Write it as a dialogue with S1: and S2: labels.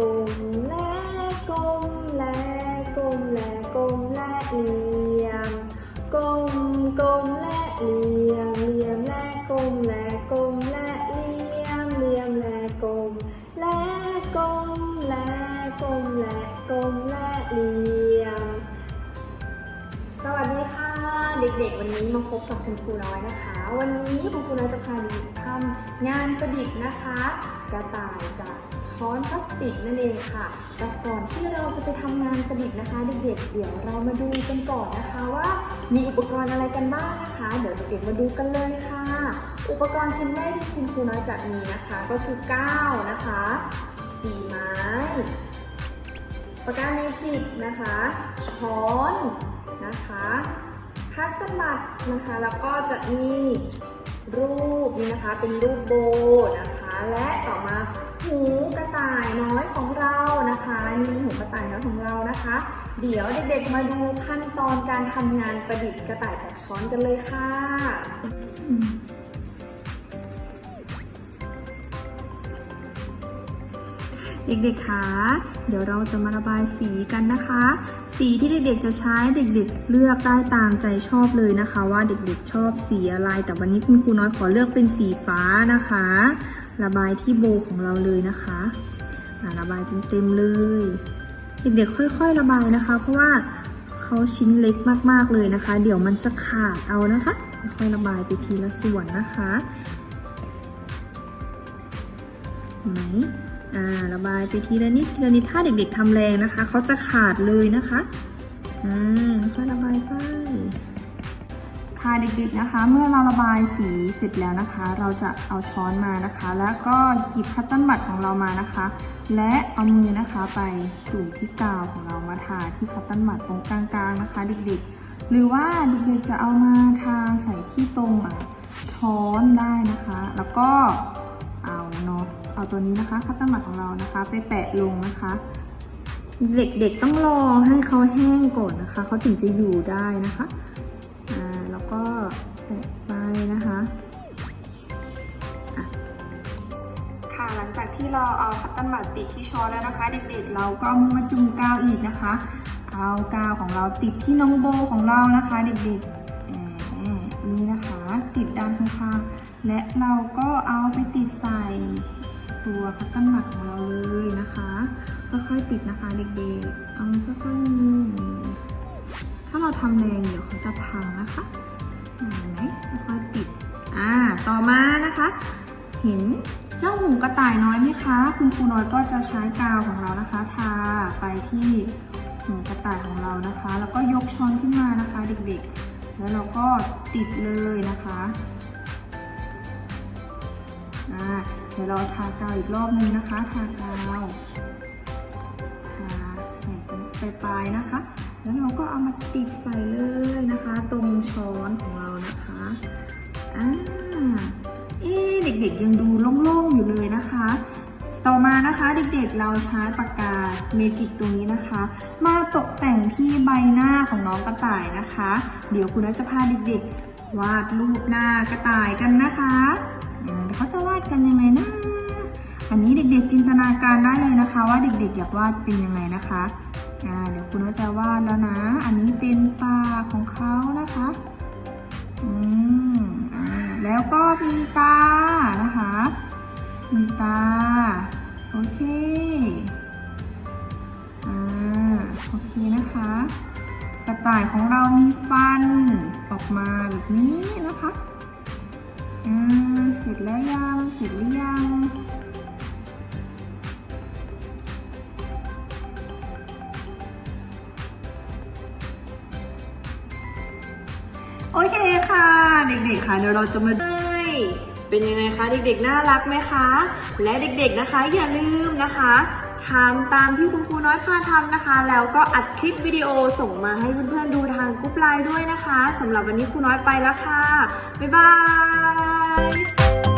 S1: กลมและกลมและกลมและกลมและเหลี่ยมกลมกลมและเหลี่ยมเหลี่ยมและกลมและกลมและเหลี่ยมเหลี่ยมและกลมและกลมและกลมและกลมและเหลี่ยม สวัสดีค่ะเด็กๆ วันนี้มาพบกับคุณครูน้อยนะคะ วันนี้คุณครูน้อยจะพาเด็กทำงานประดิษฐ์นะคะ กระต่ายจาก ช้อนพลาสติกนั่นเองค่ะ แต่ก่อนที่เราจะไปทำงานประดิษฐ์นะคะเด็กๆเดี๋ยวเรามาดูกันก่อนนะคะว่ามีอุปกรณ์อะไรกันบ้างนะคะ เดี๋ยวเด็กๆมาดูกันเลยค่ะ อุปกรณ์ชิ้นแรกที่คุณครูน้อยจะมีนะคะ ก็คือก้าวนะคะสีไม้ปากกาเมจิกนะคะ ช้อนนะคะคัตเตอร์บัตนะคะแล้วก็จะมีรูปนี่นะคะเป็นรูปโบนะคะ และต่อมา ต่ายน้อยของเรานะคะนี่หูกระต่ายน้อยของเรานะคะ เดี๋ยวเด็กๆมาดูขั้นตอนการทำงานประดิษฐ์กระต่ายจากช้อนกันเลยค่ะเด็กๆคะเดี๋ยวเราจะมาระบายสีกันนะคะ สีที่เด็กๆจะใช้เด็กๆ เลือกได้ตามใจชอบเลยนะคะ ว่าเด็กๆชอบสีอะไร แต่วันนี้คุณครูน้อยขอเลือกเป็นสีฟ้านะคะ ระบายที่โบของเราเลยนะคะะระบายจนเต็มเลย เด็กๆค่อย ๆ ระบายนะคะ เพราะว่าเขาชิ้นเล็กมากๆเลยนะคะ เดี๋ยวมันจะขาดเอานะคะ ค่อยระบายไปทีละส่วนนะคะเห็นไหมอ่าระบายไปทีละนิดทีละนิดถ้าเด็กๆทำแรงนะคะเขาจะขาดเลยนะคะอืมค่อยระบายไป ค่ะเด็กๆนะคะ เมื่อเราระบายสีเสร็จแล้วนะคะ เราจะเอาช้อนมานะคะ แล้วก็หยิบคัตเติ้ลบัตของเรามานะคะ และเอามือนะคะไปจุ่มที่กาวของเรามาทาที่คัตเติ้ลบัตตรงกลางๆนะคะ เด็กๆ หรือว่าเด็กๆจะเอามาทาใส่ที่ตรงช้อนได้นะคะ แล้วก็เอาเนาะเอาตัวนี้นะคะคัตเตอร์มัดของเรานะคะ ไปแปะลงนะคะเด็กๆต้องรอให้เขาแห้งก่อนนะคะ เขาถึงจะอยู่ได้นะคะ จากที่เราเอาคัตเตอร์มัดติดที่ช้อนแล้วนะคะ เด็กๆ เราก็มาจุ่มกาวอีกนะคะ เอากาวของเราติดที่น้องโบของเรานะคะ เด็กๆนี่นะคะ ติดด้านข้างๆและเราก็เอาไปติดใส่ตัวคัตเตอร์หลักของเราเลยนะคะค่อยๆติดนะคะเด็กๆเอาค่อยๆมือถ้าเราทำแรงเดี๋ยวเขาจะพังนะคะเห็นไหมค่อยๆติดอ่าต่อมานะคะ เห็น เจ้าหูกระต่ายน้อยไหมคะ คุณครูน้อยก็จะใช้กาวของเรานะคะทาไปที่หูกระต่ายของเรานะคะ แล้วก็ยกช้อนขึ้นมานะคะ เด็กๆ แล้วเราก็ติดเลยนะคะอ่าเดี๋ยวเราทากาวอีกรอบนึงนะคะ ทากาวทาใส่ตรงปลายๆนะคะ แล้วเราก็เอามาติดใส่เลยนะคะ ตรงช้อนของ ด็กๆยังดูโล่งๆอยู่เลยนะคะ ต่อมานะคะเด็กๆเราใช้ปากกาเมจิกตัวนี้นะคะ มาตกแต่งที่ใบหน้าของน้องกระต่ายนะคะ เดี๋ยวคุณนัจะพาเด็กๆ วาดรูปหน้ากระต่ายกันนะคะเขาจะวาดกันยังไงนะอันนี้เด็กๆจินตนาการได้เลยนะคะ ว่าเด็กๆอยากวาดเป็นยังไงนะคะอ่าเดี๋ยวคุณจะวาดแล้วนะ อันนี้เป็นปากของเขานะคะ อืม แล้วก็มีตานะคะมีตา โอเค อ่า โอเคนะคะ กระต่ายของเรามีฟันออกมาแบบนี้นะคะ อ่า เสร็จแล้วยัง เสร็จหรือยังโอเค เด็กๆค่ะเดี๋ยวเราจะมาได้เป็นยังไงคะเด็กๆน่ารักไหมคะ และเด็กๆนะคะอย่าลืมนะคะทำตามที่คุณครูน้อยพาทำนะคะ แล้วก็อัดคลิปวิดีโอส่งมาให้เพื่อนๆดูทางกรุ๊ปไลน์ด้วยนะคะสำหรับวันนี้ครูน้อยไปแล้วค่ะ บ๊ายบาย